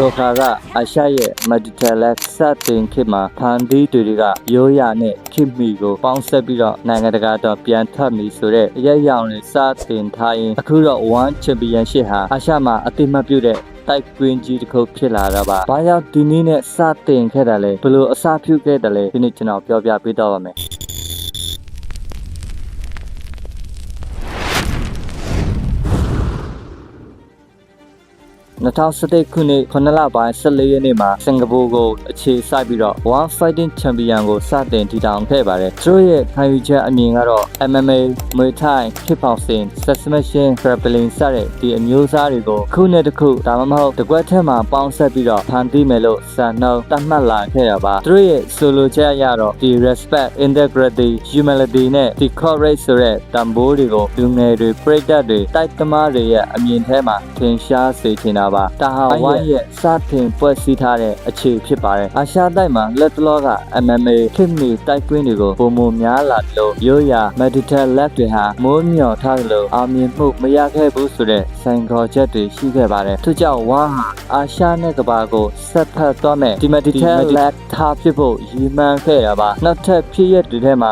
ဆိုခါကအာရှရဲ့မက်ဒီတယ်လက်စတင်ခေတ်မှာဖန်တီးသူတွေကရိုးရာနဲ့ခေတ်မီကိုပေါင်းဆက်ပြီးတော့နိုင်ငံတကာတော့ပြန်ထွက်မီဆိုတဲ့အရက်ရောင်တွေစတင်ထားရင်အခုတော့ One Championship ဟာအာရှမှာအတိမတ်ပြုတဲ့တိုက်ကွင်းကြီးတစ်ခုဖြစ်လာတော့ပါ။ဘာကြောင့်ဒီနည်းနဲ့စတင်ခဲ့တာလဲ။ဘယ်လိုအစပြုခဲ့တယ်လဲ။ဒီနေ့ကျွန်တော်ပြောပြပေးတော့ပါမယ်။ 2011ခုနှစ်9လပိုင်း14ရက်နေ့မှာစင်ကာပူကိုအခြေစိုက်ပြီးတော့ One Fighting Champion ကိုစတင်တည်ထောင်ခဲ့ပါတယ်။သူတို့ရဲ့ခံယူချက်အမြင်ကတော့ MMA, Muay Thai, Kickboxing, Submission, Grappling စတဲ့ဒီအမျိုးအစားတွေကိုခုနှစ်တစ်ခုဒါမှမဟုတ်တစ်ကွက်ထက်မှပေါင်းဆက်ပြီးတော့ဖန်တီးမယ်လို့စံနှုန်းသတ်မှတ်လာခဲ့တာပါ။သူတို့ရဲ့ဆိုလိုချက်အရတော့ဒီ respect, integrity, humility နဲ့ the courage ဆိုတဲ့တန်ဖိုးတွေကိုလူငယ်တွေပြိတ္တတွေတိုက်သမားတွေရဲ့အမြင်ထဲမှာထင်ရှားစေချင်တာပါဒါဟာဝိုင်းရဲ့စတင်ပွဲစည်းထားတဲ့အခြေဖြစ်ပါတယ်အာရှတိုက်မှာလက်တလောက MMA ခေတ်မီတိုက်ကွင်းတွေကိုပုံမများလာတယ်လို့ရိုးရာ medical lab တွေဟာမိုးမြော်ထားတယ်လို့အောင်မြင်မှုမရခဲ့ဘူးဆိုတဲ့ဆိုင်ခေါ်ချက်တွေရှိခဲ့ပါတယ်သူကြောင့်ဝါဟာအာရှနဲ့ကမ္ဘာကိုဆက်ဖက်သွားမဲ့ဒီ medical lab ထားဖြစ်ဖို့ရည်မှန်းခဲ့တာပါနောက်ထပ်ဖြစ်ရက်တွေထဲမှာ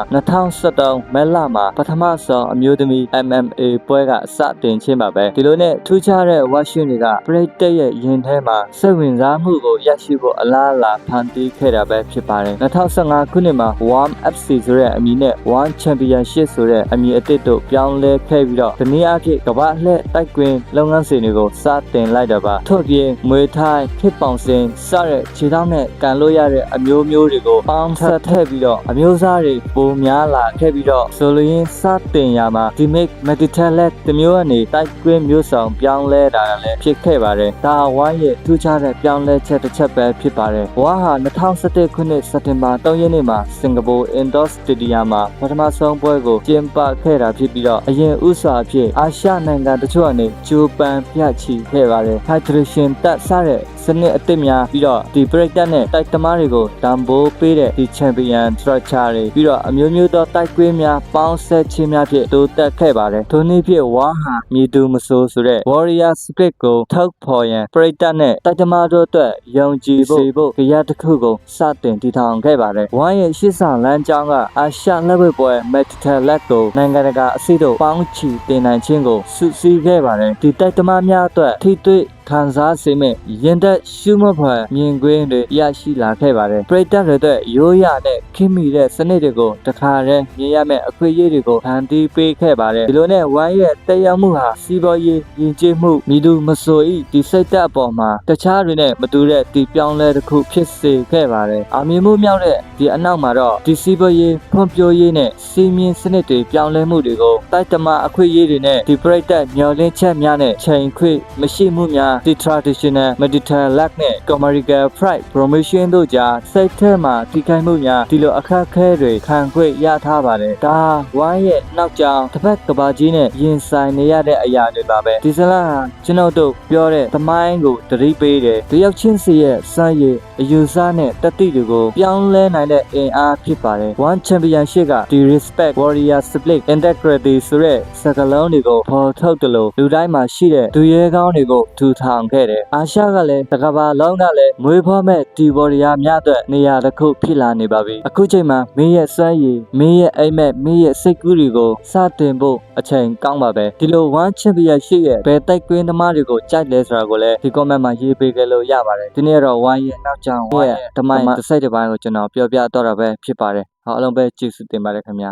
2013မဲလမှာပထမဆုံးအမျိုးသမီး MMA ပွဲကစတင်ခြင်းပါပဲဒီလိုနဲ့ထူးခြားတဲ့ဝါရှင်တွေကပရိသတ်ရဲ့ရင်ထဲမှာစိတ်ဝင်စားမှုကိုရရှိဖို့အလားအလာဖန်တီးခဲ့တာပဲဖြစ်ပါတယ်2015ခုနှစ်မှာ Warm FC ဆိုတဲ့အမည်နဲ့ One Championship ဆိုတဲ့အမည်အသစ်တို့ပြောင်းလဲခဲ့ပြီးတော့ဒီနေ့အဖြစ်ကမ္ဘာလှည့်တိုက်ကွင်းလုပ်ငန်းစဉ်တွေကိုစတင်လိုက်တာပါထို့ပြင်မွေထိုင်းခစ်ပေါင်စင်စတဲ့ခြေထောက်နဲ့ကန်လို့ရတဲ့အမျိုးမျိုးတွေကိုပေါင်းဆက်ထည့်ပြီးတော့အမျိုးအစားတွေပိုများလာခဲ့ပြီးတော့ဆိုလိုရင်းစတင်ရမှာ Dimik Mediterranean တမျိုးကနေတိုက်ကွင်းမျိုးဆောင်ပြောင်းလဲတာလည်းဖြစ်ခဲ့ပါတယ်ဒါဝိုင်းရဲ့ထူးခြားတဲ့ပြောင်းလဲချက်တစ်ချက်ပဲဖြစ်ပါတယ်ဝါဟာ2017ခုနှစ်စက်တင်ဘာ3ရက်နေ့မှာစင်ကာပူ Indoor Stadium မှာပထမဆုံးပွဲကိုကျင်းပခဲ့တာဖြစ်ပြီးတော့အရင်ဥစွာအဖြစ်အာရှနိုင်ငံတချို့ကနေဂျိုပန်ပြချီခဲ့ပါတယ် Hydration တက်စတဲ့ စနစ်အသစ်များပြီးတော့ဒီ break တက်နဲ့တိုက်သမားတွေကိုတန်ဖိုးပေးတဲ့ဒီ champion structure တွေပြီးတော့အမျိုးမျိုးသောတိုက်ကွင်းများပေါင်းဆက်ခြင်းများဖြင့်တိုးတက်ခဲ့ပါတယ်ထိုနည်းဖြင့်ဝါဟာမြည်သူမဆိုးဆိုတဲ့ warrior spirit ကိုထုတ်ဖော်ရန် break တက်နဲ့တိုက်သမားတို့အတွက်ယုံကြည်ဖို့စေဖို့ကြရတစ်ခုကိုစတင်တည်ထောင်ခဲ့ပါတယ်ဝါရဲ့ရှေ့ဆောင်လမ်းကြောင်းကအာရှလက်ဝဲပွဲ medical lab ကိုနိုင်ငံတကာအစီတို့ပေါင်းချီတင်နိုင်ခြင်းကိုစုစည်းခဲ့ပါတယ်ဒီတိုက်သမားများအတွက်ထိတွေ့ ခံစားစေမဲ့ရင်သက်ရှုမဖွယ်မြင်ကွင်းတွေရရှိလာခဲ့ပါတယ်ပရိသတ်တွေအတွက်ရိုးရနဲ့ခင်မီတဲ့စနစ်တွေကိုတခါတည်းမြင်ရမယ့်အခွင့်အရေးတွေကိုဖန်တီးပေးခဲ့ပါတယ်ဒီလိုနဲ့ဝိုင်းရဲ့တက်ရောက်မှုဟာစီးပွားရေးယဉ်ကျေးမှုမိသူမဆိုဤဒီစိတ်သက်အပေါ်မှာတခြားတွေနဲ့မတူတဲ့ဒီပြောင်းလဲတစ်ခုဖြစ်စေခဲ့ပါတယ်အာမြင်မှုမြောက်တဲ့ဒီအနောက်မှာတော့ဒီစီးပွားရေးဖွံ့ဖြိုးရေးနဲ့စီးမြင်စနစ်တွေပြောင်းလဲမှုတွေကိုတိုက်တမအခွင့်အရေးတွေနဲ့ဒီပရိသတ်မျှော်လင့်ချက်များနဲ့ချိန်ခွေမရှိမှုများဒီ traditional Mediterranean lag နဲ့ commercial fried promotion တို့ကြားစိတ်ထဲမှာထိခိုက်မှုများဒီလိုအခက်အခဲတွေခံခွင့်ရထားပါတယ်ဒါဝိုင်းရဲ့နောက်ကြောင်တစ်ဖက်ကဘာကြီးနဲ့ရင်ဆိုင်နေရတဲ့အရာတွေပါပဲဒီဇလန်ဟာကျွန်တော်တို့ပြောတဲ့သမိုင်းကိုတတိပေးတယ်တယောက်ချင်းစီရဲ့စမ်းရည်အယူဆနဲ့တတိတွေကိုပြောင်းလဲနိုင်တဲ့အင်အားဖြစ်ပါတယ် one championship ကဒီ respect warrior split integrity ဆိုတဲ့စကားလုံးတွေကိုပေါ်ထုတ်တယ်လို့လူတိုင်းမှာရှိတဲ့သူရဲကောင်းတွေကိုထူထောင်ခဲ့တယ်အာရှကလည်းတကဘာလုံးကလည်းမွေးဖွားမဲ့ဒီ warrior များအတွက်နေရာတစ်ခုဖြစ်လာနေပါပြီအခုချိန်မှာမင်းရဲ့စွမ်းရည်မင်းရဲ့အိမ်မက်မင်းရဲ့စိတ်ကူးတွေကိုစတင်ဖို့အချိန်ကောင်းပါပဲဒီလို one championship ရဲ့ဘယ်တိုက်ကွင်းသမားတွေကိုကြိုက်လဲဆိုတာကိုလည်းဒီ comment မှာရေးပေးခဲ့လို့ရပါတယ်ဒီနေ့တော့ one ရဲ့နောက်ကြောင် one ရဲ့ဓမိုင်းတစ်စိတ်တစ်ပိုင်းကိုကျွန်တော်ပြောပြတော့တာပဲဖြစ်ပါတယ်ဟောအားလုံးပဲကျေးဇူးတင်ပါတယ်ခင်ဗျာ